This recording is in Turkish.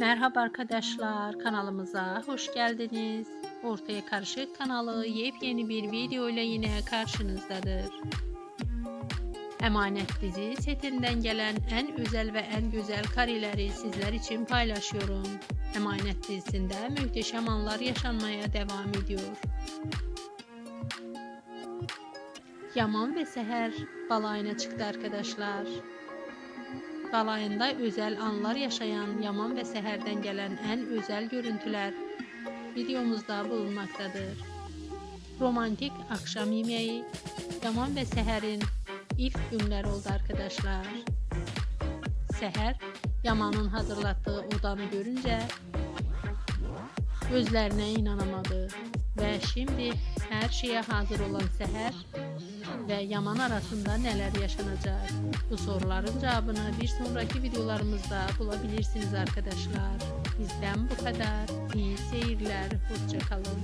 Merhaba arkadaşlar kanalımıza hoş geldiniz. Ortaya Karışık kanalı yepyeni bir video ile yine karşınızdadır. Emanet dizi setinden gelen en özel ve en güzel kareleri sizler için paylaşıyorum. Emanet dizisinde muhteşem anlar yaşanmaya devam ediyor. Yaman ve Seher balayına çıktı arkadaşlar. Balayında özel anlar yaşayan Yaman ve Seher'den gelen en özel görüntüler videomuzda bulunmaktadır. Romantik akşam yemeği Yaman ve Seher'in ilk günler oldu arkadaşlar. Seher Yaman'ın hazırlattığı odanı görünce gözlerine inanamadı ve şimdi her şeye hazır olan Seher ve Yaman arasında neler yaşanacak? Bu soruların cevabını bir sonraki videolarımızda bulabilirsiniz arkadaşlar. Bizden bu kadar. İyi seyirler. Hoşçakalın.